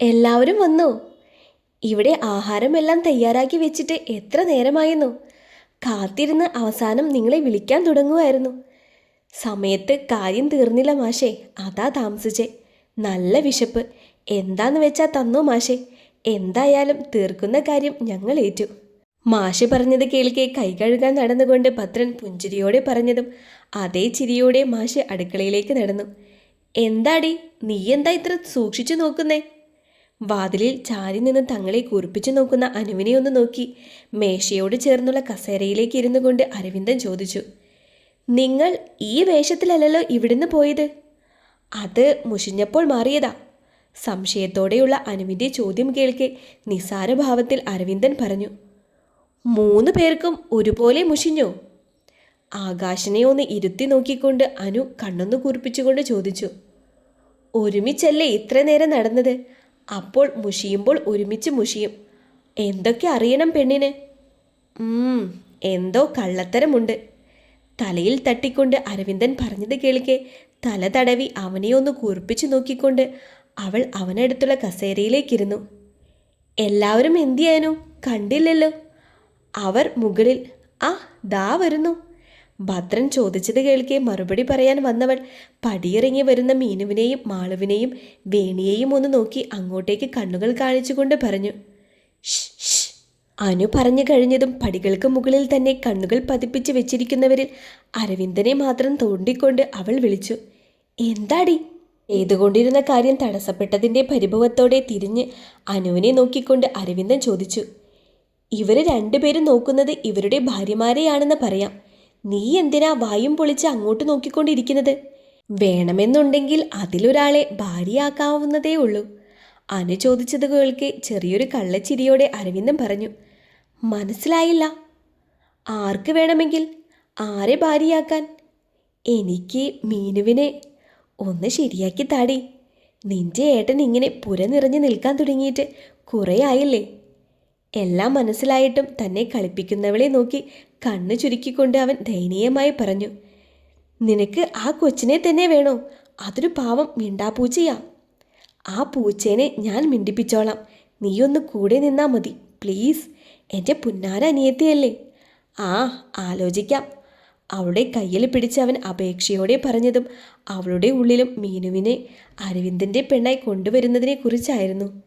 എല്ലാവരും വന്നു. ഇവിടെ ആഹാരമെല്ലാം തയ്യാറാക്കി വെച്ചിട്ട് എത്ര നേരമായെന്നോ. കാത്തിരുന്ന് അവസാനം നിങ്ങളെ വിളിക്കാൻ തുടങ്ങുമായിരുന്നു സമയത്ത് കാര്യം തീർന്നില്ല മാഷേ. അതാ താമസിച്ചേ. നല്ല വിശപ്പ്. എന്താന്ന് വെച്ചാൽ തന്നോ മാഷേ. എന്തായാലും തീർക്കുന്ന കാര്യം ഞങ്ങൾ ഏറ്റു. മാഷ് പറഞ്ഞത് കേൾക്കെ കൈ കഴുകാൻ നടന്നുകൊണ്ട് ഭദ്രൻ പുഞ്ചിരിയോടെ പറഞ്ഞതും അതേ ചിരിയോടെ മാഷ് അടുക്കളയിലേക്ക് നടന്നു. എന്താടി? നീ എന്താ ഇത്ര സൂക്ഷിച്ചു നോക്കുന്നേ? വാതിലിൽ ചാരി നിന്ന് തങ്ങളെ കുറിപ്പിച്ചു നോക്കുന്ന അനുവിനെ ഒന്ന് നോക്കി. മേശയോട് ചേർന്നുള്ള കസേരയിലേക്ക് ഇരുന്നു കൊണ്ട് അരവിന്ദൻ ചോദിച്ചു നിങ്ങൾ ഈ വേഷത്തിലല്ലല്ലോ ഇവിടുന്ന് പോയത്? അത് മുഷിഞ്ഞപ്പോൾ മാറിയതാ. സംശയത്തോടെയുള്ള അനുവിന്റെ ചോദ്യം കേൾക്കെ നിസാരഭാവത്തിൽ അരവിന്ദൻ പറഞ്ഞു മൂന്ന് പേർക്കും ഒരുപോലെ മുഷിഞ്ഞോ? ആകാശനെ ഒന്ന് ഇരുത്തി നോക്കിക്കൊണ്ട് അനു കണ്ണൊന്ന് കുറിപ്പിച്ചുകൊണ്ട് ചോദിച്ചു ഒരുമിച്ചല്ലേ ഇത്ര നേരം നടന്നത്? അപ്പോൾ മുഷിയുമ്പോൾ ഒരുമിച്ച് മുഷിയും. എന്തൊക്കെ അറിയണം പെണ്ണിന്? എന്തോ കള്ളത്തരമുണ്ട്. തലയിൽ തട്ടിക്കൊണ്ട് അരവിന്ദൻ പറഞ്ഞത് കേൾക്കെ തല തടവി അവനെ ഒന്ന് കൂർപ്പിച്ചു നോക്കിക്കൊണ്ട് അവൾ അവനടുത്തുള്ള കസേരയിലേക്കിരുന്നു. എല്ലാവരും എന്തിയാനോ? കണ്ടില്ലല്ലോ. അവർ മുകളിൽ ആ ദാ വരുന്നു. ഭദ്രൻ ചോദിച്ചത് കേൾക്കെ മറുപടി പറയാൻ വന്നവൾ പടിയിറങ്ങി വരുന്ന മീനുവിനെയും മാളുവിനെയും വേണിയെയും ഒന്ന് നോക്കി അങ്ങോട്ടേക്ക് കണ്ണുകൾ കാണിച്ചുകൊണ്ട് പറഞ്ഞു. അനു പറഞ്ഞു കഴിഞ്ഞതും പടികൾക്ക് മുകളിൽ തന്നെ കണ്ണുകൾ പതിപ്പിച്ച് വെച്ചിരിക്കുന്നവരിൽ അരവിന്ദനെ മാത്രം തോണ്ടിക്കൊണ്ട് അവൾ വിളിച്ചു എന്താടി ചെയ്തുകൊണ്ടിരുന്ന കാര്യം തടസ്സപ്പെട്ടതിന്റെ പരിഭവത്തോടെ തിരിഞ്ഞ് അനുവിനെ നോക്കിക്കൊണ്ട് അരവിന്ദൻ ചോദിച്ചു ഇവർ രണ്ടുപേരും നോക്കുന്നത് ഇവരുടെ ഭാര്യമാരെയാണെന്ന് പറയാം നീ എന്തിനാ വായും പൊളിച്ച് അങ്ങോട്ട് നോക്കിക്കൊണ്ടിരിക്കുന്നത്? വേണമെന്നുണ്ടെങ്കിൽ അതിലൊരാളെ ഭാര്യയാക്കാവുന്നതേ ഉള്ളൂ. അനു ചോദിച്ചത് കേൾക്ക് ചെറിയൊരു കള്ളച്ചിരിയോടെ അരവിന്ദൻ പറഞ്ഞു മനസ്സിലായില്ല. ആർക്ക് വേണമെങ്കിൽ ആരെ ഭാര്യയാക്കാൻ? എനിക്ക് മീനുവിനെ ഒന്ന് ശരിയാക്കി താടി. നിന്റെ ഏട്ടൻ ഇങ്ങനെ പുര നിറഞ്ഞു നിൽക്കാൻ തുടങ്ങിയിട്ട് കുറേ ആയില്ലേ? എല്ലാം മനസ്സിലായിട്ടും തന്നെ കളിപ്പിക്കുന്നവളെ നോക്കി കണ്ണു ചുരുക്കിക്കൊണ്ട് അവൻ ദയനീയമായി പറഞ്ഞു നിനക്ക് ആ കൊച്ചിനെ തന്നെ വേണോ? അതൊരു പാവം മിണ്ടാപ്പൂച്ചയാ. ആ പൂച്ചേനെ ഞാൻ മിണ്ടിപ്പിച്ചോളാം. നീയൊന്ന് കൂടെ നിന്നാ മതി പ്ലീസ്. എന്റെ പുന്നാര അനിയത്തിയല്ലേ. ആ ആലോചിക്കാം. അവളുടെ കയ്യിൽ പിടിച്ച് അവൻ അപേക്ഷയോടെ പറഞ്ഞതും അവളുടെ ഉള്ളിലും മീനുവിനെ അരവിന്ദന്റെ പെണ്ണായി കൊണ്ടുവരുന്നതിനെക്കുറിച്ചായിരുന്നു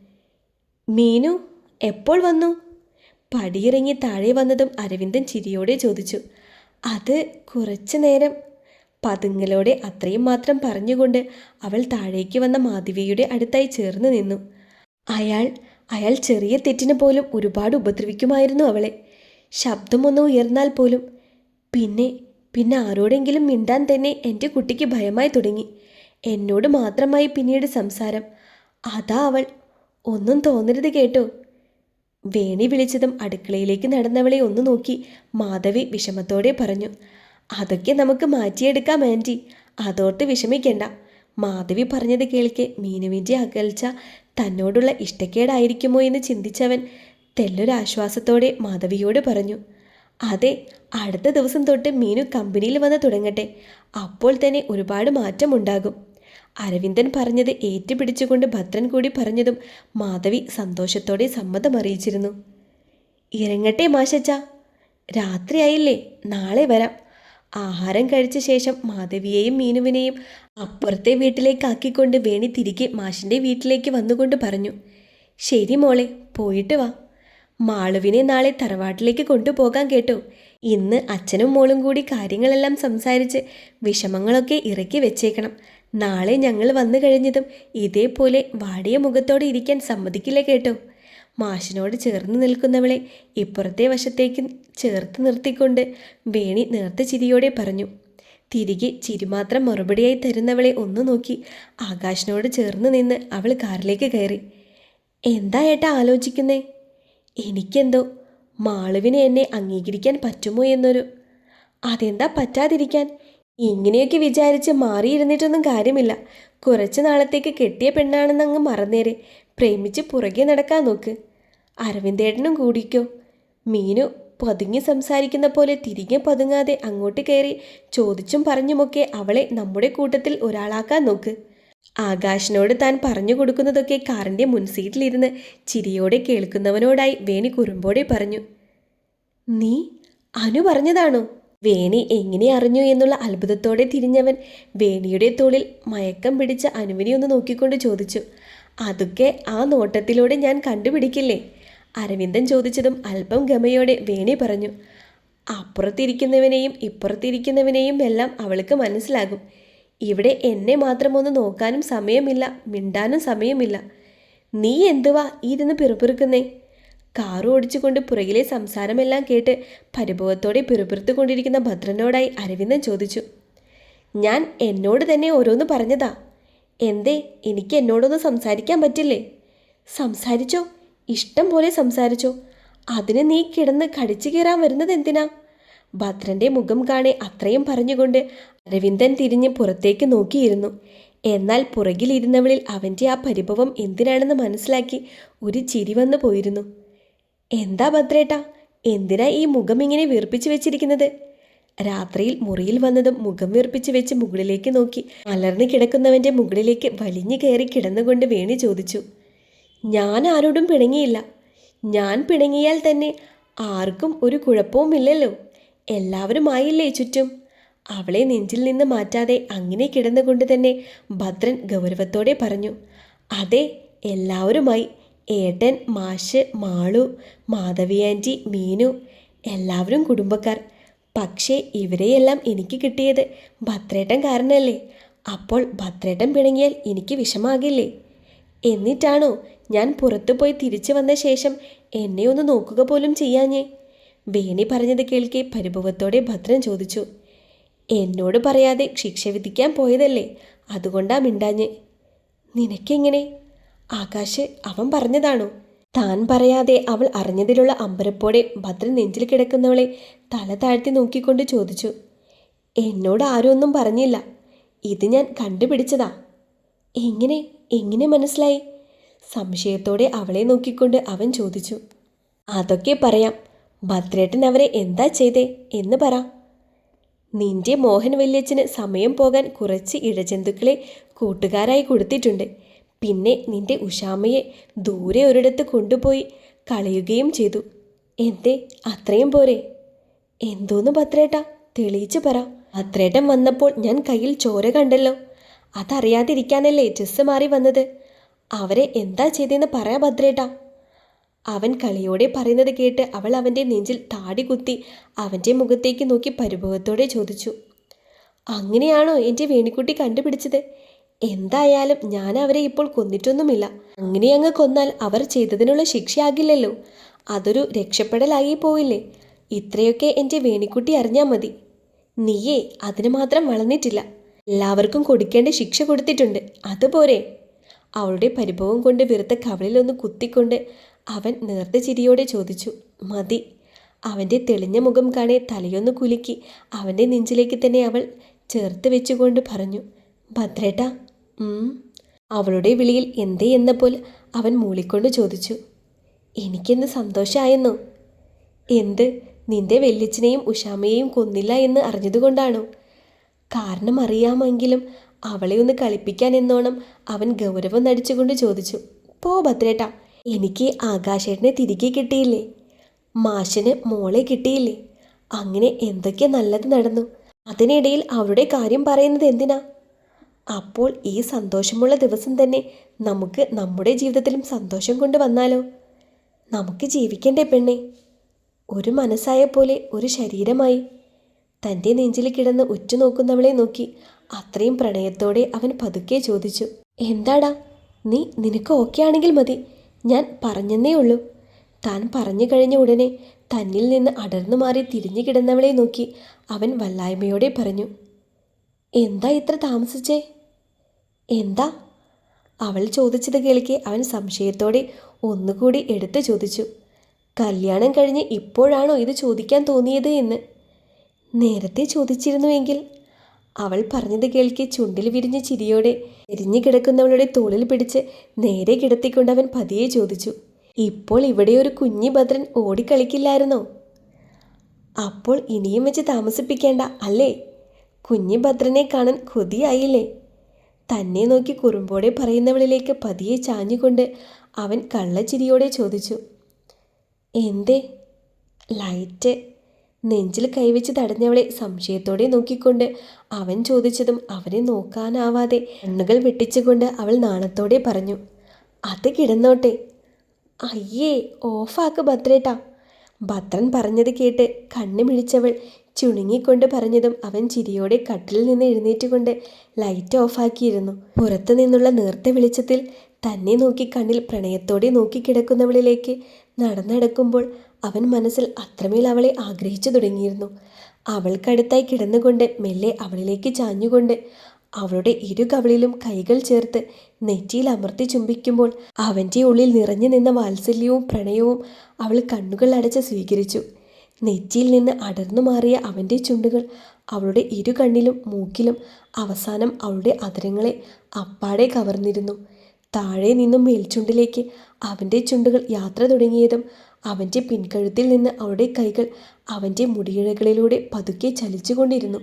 മീനു എപ്പോൾ വന്നു? പടിയിറങ്ങി താഴെ വന്നതും അരവിന്ദൻ ചിരിയോടെ ചോദിച്ചു. അത് കുറച്ചു നേരം. പതുങ്ങലോടെ അത്രയും മാത്രം പറഞ്ഞുകൊണ്ട് അവൾ താഴേക്ക് വന്ന മാധവിയുടെ അടുത്തായി ചേർന്ന് നിന്നു. അയാൾ അയാൾ ചെറിയ തെറ്റിന് പോലും ഒരുപാട് ഉപദ്രവിക്കുമായിരുന്നു അവളെ. ശബ്ദമൊന്ന് ഉയർന്നാൽ പോലും. പിന്നെ പിന്നെ ആരോടെങ്കിലും മിണ്ടാൻ തന്നെ എന്റെ കുട്ടിക്ക് ഭയമായി തുടങ്ങി. എന്നോട് മാത്രമായി പിന്നീട് സംസാരം. അതാ അവൾ. ഒന്നും തോന്നരുത് കേട്ടോ. വേണി വിളിച്ചതും അടുക്കളയിലേക്ക് നടന്നവളെ ഒന്ന് നോക്കി മാധവി വിഷമത്തോടെ പറഞ്ഞു അതൊക്കെ നമുക്ക് മാറ്റിയെടുക്കാം ആന്റി അതോർത്ത് വിഷമിക്കേണ്ട. മാധവി പറഞ്ഞത് കേൾക്കെ മീനുവിന്റെ അകൽച്ച തന്നോടുള്ള ഇഷ്ടക്കേടായിരിക്കുമോ എന്ന് ചിന്തിച്ചവൻ തെല്ലൊരാശ്വാസത്തോടെ മാധവിയോട് പറഞ്ഞു അതെ അടുത്ത ദിവസം തൊട്ട് മീനു കമ്പനിയിൽ വന്ന് തുടങ്ങട്ടെ. അപ്പോൾ തന്നെ ഒരുപാട് മാറ്റമുണ്ടാകും. അരവിന്ദൻ പറഞ്ഞത് ഏറ്റുപിടിച്ചുകൊണ്ട് ഭദ്രൻ കൂടി പറഞ്ഞതും മാധവി സന്തോഷത്തോടെ സമ്മതമറിയിച്ചിരുന്നു ഇറങ്ങട്ടെ മാഷച്ച രാത്രിയായില്ലേ നാളെ വരാം. ആഹാരം കഴിച്ച ശേഷം മാധവിയെയും മീനുവിനെയും അപ്പുറത്തെ വീട്ടിലേക്ക് ആക്കിക്കൊണ്ട് വേണി തിരികെ മാഷിന്റെ വീട്ടിലേക്ക് വന്നുകൊണ്ട് പറഞ്ഞു ശരി മോളെ പോയിട്ട് വാ. മാളുവിനെ നാളെ തറവാട്ടിലേക്ക് കൊണ്ടുപോകാൻ കേട്ടോ. ഇന്ന് അച്ഛനും മോളും കൂടി കാര്യങ്ങളെല്ലാം സംസാരിച്ച് വിഷമങ്ങളൊക്കെ ഇറക്കി വെച്ചേക്കണം. നാളെ ഞങ്ങൾ വന്നു കഴിഞ്ഞതും ഇതേപോലെ വാടിയ മുഖത്തോടെ ഇരിക്കാൻ സമ്മതിക്കില്ല കേട്ടോ. മാഷിനോട് ചേർന്ന് നിൽക്കുന്നവളെ ഇപ്പുറത്തെ വശത്തേക്ക് ചേർത്ത് നിർത്തിക്കൊണ്ട് വേണി നേർത്ത ചിരിയോടെ പറഞ്ഞു തിരികെ ചിരി മാത്രം മറുപടിയായി തരുന്നവളെ ഒന്ന് നോക്കി ആകാശിനോട് ചേർന്ന് നിന്ന് അവൾ കാറിലേക്ക് കയറി. എന്താ ഏട്ടാ ആലോചിക്കുന്നേ? എനിക്കെന്തോ മാളുവിനെ എന്നെ അംഗീകരിക്കാൻ പറ്റുമോ എന്നൊരു അതെന്താ പറ്റാതിരിക്കാൻ? ഇങ്ങനെയൊക്കെ വിചാരിച്ച് മാറിയിരുന്നിട്ടൊന്നും കാര്യമില്ല. കുറച്ച് നാളത്തേക്ക് കെട്ടിയ പെണ്ണാണെന്ന് അങ്ങ് മറന്നേരെ. പ്രേമിച്ച് പുറകെ നടക്കാൻ നോക്ക്. അരവിന്ദേട്ടനും കൂടിക്കോ? മീനു പതുങ്ങി സംസാരിക്കുന്ന പോലെ തിരികെ പതുങ്ങാതെ അങ്ങോട്ട് കയറി ചോദിച്ചും പറഞ്ഞുമൊക്കെ അവളെ നമ്മുടെ കൂട്ടത്തിൽ ഒരാളാക്കാൻ നോക്ക്. ആകാശിനോട് താൻ പറഞ്ഞു കൊടുക്കുന്നതൊക്കെ കാറിന്റെ മുൻസീറ്റിലിരുന്ന് ചിരിയോടെ കേൾക്കുന്നവനോടായി വേണി കുറുമ്പോടെ പറഞ്ഞു. നീ അനു പറഞ്ഞതാണോ? വേണി എങ്ങനെ അറിഞ്ഞു എന്നുള്ള അത്ഭുതത്തോടെ തിരിഞ്ഞവൻ വേണിയുടെ തോളിൽ മയക്കം പിടിച്ച അനുവിനെ ഒന്ന് നോക്കിക്കൊണ്ട് ചോദിച്ചു അതൊക്കെ ആ നോട്ടത്തിലൂടെ ഞാൻ കണ്ടുപിടിക്കില്ലേ? അരവിന്ദൻ ചോദിച്ചതും അല്പം ഗമയോടെ വേണി പറഞ്ഞു അപ്പുറത്തിരിക്കുന്നവനെയും ഇപ്പുറത്തിരിക്കുന്നവനെയും എല്ലാം അവൾക്ക് മനസ്സിലാകും. ഇവിടെ എന്നെ മാത്രമൊന്ന് നോക്കാനും സമയമില്ല മിണ്ടാനും സമയമില്ല. നീ എന്തുവാ ഇരുന്ന് പിറുപിറുക്കുന്നേ? കാറ് ഓടിച്ചുകൊണ്ട് പുറകിലെ സംസാരമെല്ലാം കേട്ട് പരിഭവത്തോടെ പിറുപിറുത്തു കൊണ്ടിരിക്കുന്ന ഭദ്രനോടായി അരവിന്ദൻ ചോദിച്ചു ഞാൻ എന്നോട് തന്നെ ഓരോന്ന് പറഞ്ഞതാ? എന്തേ എനിക്ക് എന്നോടൊന്ന് സംസാരിക്കാൻ പറ്റില്ലേ? സംസാരിച്ചോ? ഇഷ്ടം പോലെ സംസാരിച്ചോ? അതിന് നീ കിടന്ന് കടിച്ചു കയറാൻ വരുന്നത് എന്തിനാ? ഭദ്രന്റെ മുഖം കാണെ അത്രയും പറഞ്ഞുകൊണ്ട് അരവിന്ദൻ തിരിഞ്ഞ് പുറത്തേക്ക് നോക്കിയിരുന്നു. എന്നാൽ പുറകിലിരുന്നവളിൽ അവന്റെ ആ പരിഭവം എന്തിനാണെന്ന് മനസ്സിലാക്കി ഒരു ചിരി വന്നു പോയിരുന്നു എന്താ ഭദ്രേട്ടാ? എന്തിനാ ഈ മുഖം ഇങ്ങനെ വീർപ്പിച്ചു വെച്ചിരിക്കുന്നത്? രാത്രിയിൽ മുറിയിൽ വന്നതും മുഖം വീർപ്പിച്ച് വെച്ച് മുകളിലേക്ക് നോക്കി അലർന്നു കിടക്കുന്നവന്റെ മുകളിലേക്ക് വലിഞ്ഞു കയറി കിടന്നുകൊണ്ട് വേണി ചോദിച്ചു. ഞാൻ ആരോടും പിണങ്ങിയില്ല. ഞാൻ പിണങ്ങിയാൽ തന്നെ ആർക്കും ഒരു കുഴപ്പവുമില്ലല്ലോ എല്ലാവരും ആയില്ലേ ചുറ്റും? അവളെ നെഞ്ചിൽ നിന്ന് മാറ്റാതെ അങ്ങനെ കിടന്നുകൊണ്ട് തന്നെ ഭദ്രൻ ഗൗരവത്തോടെ പറഞ്ഞു. അതെ എല്ലാവരുമായി. ഏട്ടൻ മാഷ് മാളു മാധവി ആന്റി മീനു എല്ലാവരും കുടുംബക്കാർ. പക്ഷേ ഇവരെയെല്ലാം എനിക്ക് കിട്ടിയത് ഭദ്രേട്ടൻ കാരണല്ലേ അപ്പോൾ ഭദ്രേട്ടൻ പിണങ്ങിയാൽ എനിക്ക് വിഷമാകില്ലേ? എന്നിട്ടാണോ ഞാൻ പുറത്തു പോയി തിരിച്ചു വന്ന ശേഷം എന്നെ ഒന്ന് നോക്കുക പോലും ചെയ്യാഞ്ഞേ? വേണി പറഞ്ഞത് കേൾക്കെ പരിഭവത്തോടെ ഭദ്രൻ ചോദിച്ചു. എന്നോട് പറയാതെ ശിക്ഷ വിധിക്കാൻ പോയതല്ലേ? അതുകൊണ്ടാ മിണ്ടാഞ്ഞ്. നിനക്കെങ്ങനെ? ആകാശ് അവൻ പറഞ്ഞതാണോ. താൻ പറയാതെ അവൾ അറിഞ്ഞതിലുള്ള അമ്പരപ്പോടെ ഭദ്രൻ നെഞ്ചിൽ കിടക്കുന്നവളെ തല താഴ്ത്തി നോക്കിക്കൊണ്ട് ചോദിച്ചു എന്നോട് ആരും ഒന്നും പറഞ്ഞില്ല. ഇത് ഞാൻ കണ്ടുപിടിച്ചതാ. എങ്ങനെ? എങ്ങനെ മനസ്സിലായി? സംശയത്തോടെ അവളെ നോക്കിക്കൊണ്ട് അവൻ ചോദിച്ചു അതൊക്കെ പറയാം. ഭദ്രേട്ടൻ അവരെ എന്താ ചെയ്തേ? എന്ന് പറ. നിന്റെ മോഹൻ വല്യച്ഛന് സമയം പോകാൻ കുറച്ച് ഇഴജന്തുക്കളെ കൂട്ടുകാരായി കൊടുത്തിട്ടുണ്ട്. പിന്നെ നിന്റെ ഉഷാമയെ ദൂരെ ഒരിടത്ത് കൊണ്ടുപോയി കളയുകയും ചെയ്തു. എന്തേ അത്രയും പോരെ? എന്തോന്ന് ഭദ്രേട്ടാ തെളിയിച്ചു പറ. ഭദ്രേട്ടൻ വന്നപ്പോൾ ഞാൻ കയ്യിൽ ചോര കണ്ടല്ലോ. അതറിയാതിരിക്കാനല്ലേ ഡ്രസ്സ് മാറി വന്നത്? അവരെ എന്താ ചെയ്തതെന്ന് പറയാ ഭദ്രേട്ടാ. അവൻ കളിയോടെ പറയുന്നത് കേട്ട് അവൾ അവന്റെ നെഞ്ചിൽ താടി കുത്തി അവന്റെ മുഖത്തേക്ക് നോക്കി പരിഭവത്തോടെ ചോദിച്ചു. അങ്ങനെയാണോ എന്റെ വേണിക്കുട്ടി കണ്ടുപിടിച്ചത്? എന്തായാലും ഞാൻ അവരെ ഇപ്പോൾ കൊന്നിട്ടൊന്നുമില്ല. അങ്ങനെ അങ്ങ് കൊന്നാൽ അവർ ചെയ്തതിനുള്ള ശിക്ഷയാകില്ലല്ലോ. അതൊരു രക്ഷപ്പെടലായി പോയില്ലേ? ഇത്രയൊക്കെ എന്റെ വേണിക്കുട്ടി അറിഞ്ഞാൽ മതി. നീയേ അതിന് മാത്രം വളർന്നിട്ടില്ല എല്ലാവർക്കും കൊടുക്കേണ്ട ശിക്ഷ കൊടുത്തിട്ടുണ്ട്. അതുപോരെ അവളുടെ പരിഭവം കൊണ്ട് വെറുത്ത കവളിലൊന്ന് കുത്തിക്കൊണ്ട് അവൻ നേർത്ത ചിരിയോടെ ചോദിച്ചു മതി. അവന്റെ തെളിഞ്ഞ മുഖം കാണെ തലയൊന്ന് കുലുക്കി അവന്റെ നെഞ്ചിലേക്ക് തന്നെ അവൾ ചേർത്ത് വെച്ചുകൊണ്ട് പറഞ്ഞു ഭദ്രേട്ടാ ഉം." അവളുടെ വിളിയിൽ എന്തേ എന്നപ്പോൾ അവൻ മൂളിക്കൊണ്ട് ചോദിച്ചു. എനിക്കെന്ത് സന്തോഷമായെന്നോ എന്ത്? നിന്റെ വെല്ലിച്ചിനെയും ഉഷാമയെയും കൊന്നില്ല എന്ന് അറിഞ്ഞതുകൊണ്ടാണോ? കാരണം അറിയാമെങ്കിലും അവളെ ഒന്ന് കളിപ്പിക്കാൻ എന്നോണം അവൻ ഗൗരവം നടിച്ചുകൊണ്ട് ചോദിച്ചു. പോ ഭദ്രേട്ട എനിക്ക് ആകാശേട്ടനെ തിരികെ കിട്ടിയില്ലേ? മാഷിന് മോളെ കിട്ടിയില്ലേ? അങ്ങനെ എന്തൊക്കെ നല്ലത് നടന്നു? അതിനിടയിൽ അവരുടെ കാര്യം പറയുന്നത് എന്തിനാ? അപ്പോൾ ഈ സന്തോഷമുള്ള ദിവസം തന്നെ നമുക്ക് നമ്മുടെ ജീവിതത്തിലും സന്തോഷം കൊണ്ടുവന്നാലോ നമുക്ക് ജീവിക്കണ്ടേ പെണ്ണെ? ഒരു മനസ്സായ പോലെ ഒരു ശരീരമായി. തന്റെ നെഞ്ചിൽ കിടന്ന് ഉറ്റുനോക്കുന്നവളെ നോക്കി അത്രയും പ്രണയത്തോടെ അവൻ പതുക്കെ ചോദിച്ചു എന്താടാ നീ നിനക്ക് ഓക്കെ ആണെങ്കിൽ മതി. ഞാൻ പറഞ്ഞെന്നേ ഉള്ളൂ. താൻ പറഞ്ഞു കഴിഞ്ഞ ഉടനെ തന്നിൽ നിന്ന് അടർന്നു മാറി തിരിഞ്ഞു കിടന്നവളെ നോക്കി അവൻ വല്ലായ്മയോടെ പറഞ്ഞു എന്താ ഇത്ര താമസിച്ചേ? എന്താ? അവൾ ചോദിച്ചത് കേൾക്കെ അവൻ സംശയത്തോടെ ഒന്നുകൂടി എടുത്തു ചോദിച്ചു. കല്യാണം കഴിഞ്ഞ് ഇപ്പോഴാണോ ഇത് ചോദിക്കാൻ തോന്നിയത് എന്ന്. നേരത്തെ ചോദിച്ചിരുന്നുവെങ്കിൽ. അവൾ പറഞ്ഞത് കേൾക്കെ ചുണ്ടിൽ വിരിഞ്ഞ ചിരിയോടെ എരിഞ്ഞു കിടക്കുന്നവളുടെ തോളിൽ പിടിച്ച് നേരെ കിടത്തിക്കൊണ്ട് അവൻ പതിയെ ചോദിച്ചു. ഇപ്പോൾ ഇവിടെ ഒരു കുഞ്ഞി ഭദ്രൻ ഓടിക്കളിക്കില്ലായിരുന്നോ? അപ്പോൾ ഇനിയും വെച്ച് താമസിപ്പിക്കേണ്ട അല്ലേ? കുഞ്ഞി ഭദ്രനെ കാണാൻ കൊതിയായില്ലേ? തന്നെ നോക്കി കുറുമ്പോടെ പറയുന്നവളിലേക്ക് പതിയെ ചാഞ്ഞുകൊണ്ട് അവൻ കള്ളച്ചിരിയോടെ ചോദിച്ചു എന്തേ? ലൈറ്റ്? നെഞ്ചിൽ കൈവച്ച് തടഞ്ഞവളെ സംശയത്തോടെ നോക്കിക്കൊണ്ട് അവൻ ചോദിച്ചതും അവനെ നോക്കാനാവാതെ കണ്ണുകൾ വെട്ടിച്ചുകൊണ്ട് അവൾ നാണത്തോടെ പറഞ്ഞു അത് കിടന്നോട്ടെ. അയ്യേ ഓഫാക്ക് ഭദ്രേട്ടാ. ഭദ്രൻ പറഞ്ഞത് കേട്ട് കണ്ണു മിഴിച്ചവൾ ചുണുങ്ങിക്കൊണ്ട് പറഞ്ഞതും അവൻ ചിരിയോടെ കട്ടിൽ നിന്ന് എഴുന്നേറ്റുകൊണ്ട് ലൈറ്റ് ഓഫാക്കിയിരുന്നു പുറത്തു നിന്നുള്ള നേർത്ത വെളിച്ചത്തിൽ തന്നെ നോക്കി കണ്ണിൽ പ്രണയത്തോടെ നോക്കിക്കിടക്കുന്നവളിലേക്ക് നടന്നടക്കുമ്പോൾ അവൻ മനസ്സിൽ അത്രമേൽ അവളെ ആഗ്രഹിച്ചു തുടങ്ങിയിരുന്നു. അവൾക്കടുത്തായി കിടന്നുകൊണ്ട് മെല്ലെ അവളിലേക്ക് ചാഞ്ഞുകൊണ്ട് അവളുടെ ഇരു കവളിലും കൈകൾ ചേർത്ത് നെറ്റിയിൽ അമർത്തി ചുംബിക്കുമ്പോൾ അവന്റെ ഉള്ളിൽ നിറഞ്ഞു നിന്ന വാത്സല്യവും പ്രണയവും അവൾ കണ്ണുകൾ അടച്ച് സ്വീകരിച്ചു. നെറ്റിയിൽ നിന്ന് അടർന്നു മാറിയ അവന്റെ ചുണ്ടുകൾ അവളുടെ ഇരു കണ്ണിലും മൂക്കിലും അവസാനം അവളുടെ അതരങ്ങളെ അപ്പാടെ കവർന്നിരുന്നു. താഴെ നിന്നും മേൽചുണ്ടിലേക്ക് അവന്റെ ചുണ്ടുകൾ യാത്ര തുടങ്ങിയതും അവന്റെ പിൻകഴുത്തിൽ നിന്ന് അവളുടെ കൈകൾ അവന്റെ മുടിയിഴകളിലൂടെ പതുക്കെ ചലിച്ചുകൊണ്ടിരുന്നു.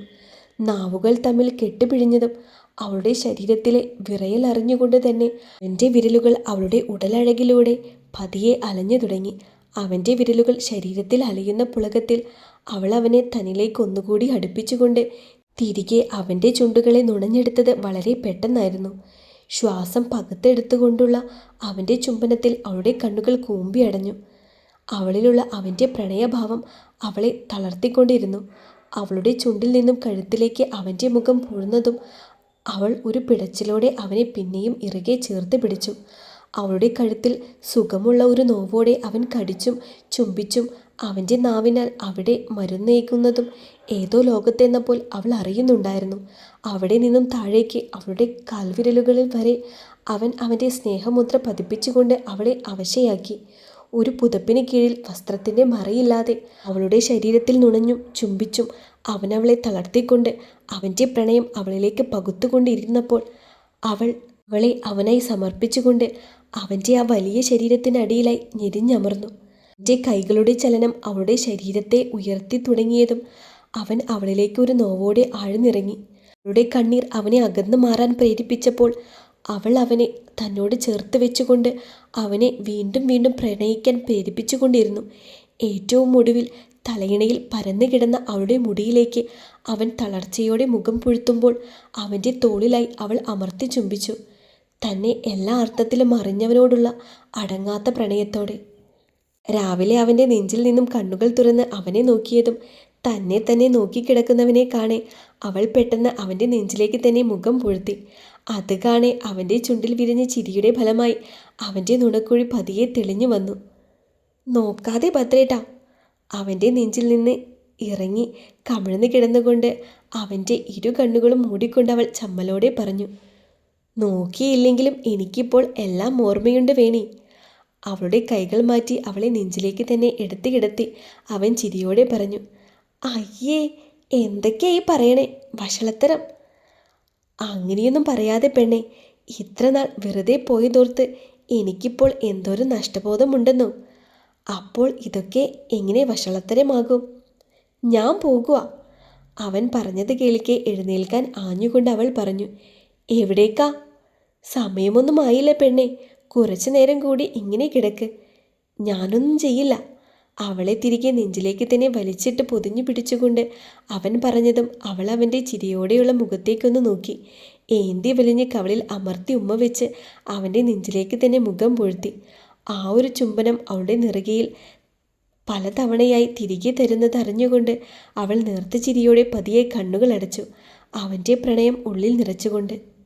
നാവുകൾ തമ്മിൽ കെട്ടുപിഴിഞ്ഞതും അവളുടെ ശരീരത്തിലെ വിറയൽ അറിഞ്ഞുകൊണ്ട് തന്നെ അവന്റെ വിരലുകൾ അവളുടെ ഉടലഴകിലൂടെ പതിയെ അലഞ്ഞു തുടങ്ങി. അവന്റെ വിരലുകൾ ശരീരത്തിൽ അലയുന്ന പുളകത്തിൽ അവൾ അവനെ തന്നിലേക്ക് ഒന്നുകൂടി അടുപ്പിച്ചുകൊണ്ട് തിരികെ അവന്റെ ചുണ്ടുകളെ നുണഞ്ഞെടുത്തത് വളരെ പെട്ടെന്നായിരുന്നു. ശ്വാസം പകത്തെടുത്തുകൊണ്ടുള്ള അവന്റെ ചുംബനത്തിൽ അവളുടെ കണ്ണുകൾ കൂമ്പിയടഞ്ഞു അവളിലുള്ള അവന്റെ പ്രണയഭാവം അവളെ തളർത്തിക്കൊണ്ടിരുന്നു. അവളുടെ ചുണ്ടിൽ നിന്നും കഴുത്തിലേക്ക് അവന്റെ മുഖം പൂഴുന്നതും അവൾ ഒരു പിടച്ചിലോടെ അവനെ പിന്നെയും ഇറുകെ ചേർത്ത് പിടിച്ചു. അവളുടെ കഴുത്തിൽ സുഖമുള്ള ഒരു നോവോടെ അവൻ കടിച്ചും ചുംബിച്ചും അവന്റെ നാവിനാൽ അവിടെ മരുന്നേക്കുന്നതും ഏതോ ലോകത്തെന്ന പോൽ അവൾ അറിയുന്നുണ്ടായിരുന്നു. അവിടെ നിന്നും താഴേക്ക് അവളുടെ കാൽവിരലുകളിൽ വരെ അവൻ അവന്റെ സ്നേഹമുദ്ര പതിപ്പിച്ചുകൊണ്ട് അവളെ അവശയാക്കി. ഒരു പുതപ്പിന് കീഴിൽ വസ്ത്രത്തിന്റെ മറയില്ലാതെ അവളുടെ ശരീരത്തിൽ നുണഞ്ഞും ചുംബിച്ചും അവനവളെ തളർത്തിക്കൊണ്ട് അവന്റെ പ്രണയം അവളിലേക്ക് പകുത്തുകൊണ്ടിരുന്നപ്പോൾ അവൾ അവളെ അവനായി സമർപ്പിച്ചുകൊണ്ട് അവന്റെ ആ വലിയ ശരീരത്തിനടിയിലായി ഞെരിഞ്ഞമർന്നു. എന്റെ കൈകളുടെ ചലനം അവളുടെ ശരീരത്തെ ഉയർത്തി തുടങ്ങിയതും അവൻ അവളിലേക്ക് ഒരു നോവോടെ ആഴ്ന്നിറങ്ങി. അവളുടെ കണ്ണീർ അവനെ അകന്നു മാറാൻ പ്രേരിപ്പിച്ചപ്പോൾ അവൾ അവനെ തന്നോട് ചേർത്ത് വെച്ചുകൊണ്ട് അവനെ വീണ്ടും വീണ്ടും പ്രണയിക്കാൻ പ്രേരിപ്പിച്ചുകൊണ്ടിരുന്നു. ഏറ്റവും ഒടുവിൽ തലയിണയിൽ പരന്നു കിടന്ന അവളുടെ മുടിയിലേക്ക് അവൻ തളർച്ചയോടെ മുഖം പുഴുത്തുമ്പോൾ അവന്റെ തോളിലായി അവൾ അമർത്തി ചുംബിച്ചു. തന്നെ എല്ലാ അർത്ഥത്തിലും അറിഞ്ഞവനോടുള്ള അടങ്ങാത്ത പ്രണയത്തോടെ. രാവിലെ അവന്റെ നെഞ്ചിൽ നിന്നും കണ്ണുകൾ തുറന്ന് അവനെ നോക്കിയതും തന്നെ തന്നെ നോക്കിക്കിടക്കുന്നവനെ കാണേ അവൾ പെട്ടെന്ന് അവന്റെ നെഞ്ചിലേക്ക് തന്നെ മുഖം പൊഴുത്തി. അത് കാണേ അവന്റെ ചുണ്ടിൽ വിരിഞ്ഞ ചിരിയുടെ ഫലമായി അവന്റെ നുണക്കുഴി പതിയെ തെളിഞ്ഞു വന്നു. നോക്കാതെ ഭദ്രേട്ടാ അവന്റെ നെഞ്ചിൽ നിന്ന് ഇറങ്ങി കമിഴ്ന്ന് കിടന്നുകൊണ്ട് അവന്റെ ഇരു കണ്ണുകളും മൂടിക്കൊണ്ട് അവൾ ചമ്മലോടെ പറഞ്ഞു. നോക്കിയില്ലെങ്കിലും എനിക്കിപ്പോൾ എല്ലാം ഓർമ്മയുണ്ട് വേണി. അവളുടെ കൈകൾ മാറ്റി അവളെ നെഞ്ചിലേക്ക് തന്നെ എടുത്തു കിടത്തി അവൻ ചിരിയോടെ പറഞ്ഞു അയ്യേ എന്തൊക്കെയായി പറയണേ? വഷളത്തരം. അങ്ങനെയൊന്നും പറയാതെ പെണ്ണെ ഇത്ര നാൾ വെറുതെ പോയതോർത്ത് എനിക്കിപ്പോൾ എന്തോരം നഷ്ടബോധമുണ്ടെന്നോ? അപ്പോൾ ഇതൊക്കെ എങ്ങനെ വഷളത്തരമാകും? ഞാൻ പോകുക അവൻ പറഞ്ഞത് കേൾക്കെ എഴുന്നേൽക്കാൻ ആഞ്ഞുകൊണ്ട് അവൾ പറഞ്ഞു എവിടേക്കാ? സമയമൊന്നും ആയില്ല പെണ്ണെ. കുറച്ചു നേരം കൂടി ഇങ്ങനെ കിടക്ക്. ഞാനൊന്നും ചെയ്യില്ല. അവളെ തിരികെ നെഞ്ചിലേക്ക് തന്നെ വലിച്ചിട്ട് പൊതിഞ്ഞു പിടിച്ചുകൊണ്ട് അവൻ പറഞ്ഞതും അവൾ അവന്റെ ചിരിയോടെയുള്ള മുഖത്തേക്കൊന്ന് നോക്കി. ഏന്തി വലിഞ്ഞ് കവളിൽ അമർത്തി ഉമ്മ വെച്ച് അവന്റെ നെഞ്ചിലേക്ക് തന്നെ മുഖം പൊഴുത്തി. ആ ഒരു ചുംബനം അവളുടെ നിറകയിൽ പലതവണയായി തിരികെ തരുന്നത് അറിഞ്ഞുകൊണ്ട് അവൾ നേർത്ത ചിരിയോടെ പതിയെ കണ്ണുകൾ അടച്ചു. അവന്റെ പ്രണയം ഉള്ളിൽ നിറച്ചുകൊണ്ട്